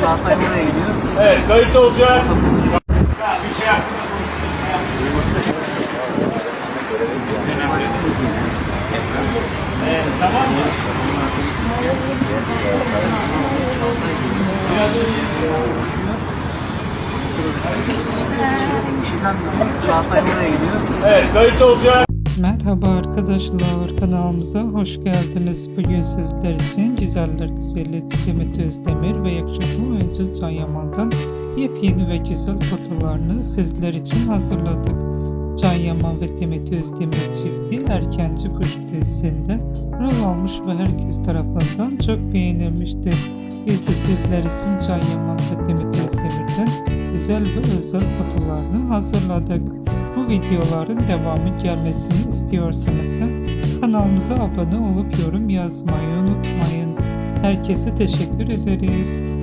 Çağatay oraya. Evet, kayıt olacak. Ee, tamam mı? Merhaba arkadaşlar kanalımıza hoş geldiniz. Bugün sizler için güzeller güzeli Demet Özdemir ve yakışıklı oyuncu Can Yaman'dan yepyeni ve güzel fotolarını sizler için hazırladık. Can Yaman ve Demet Özdemir çifti Erkenci Kuş dizisinde rol almış ve herkes tarafından çok beğenilmiştir. Biz de sizler için Can Yaman ve Demet Özdemir'den güzel ve özel fotolarını hazırladık. Bu videoların devamı gelmesini istiyorsanız kanalımıza abone olup yorum yazmayı unutmayın. Herkese teşekkür ederiz.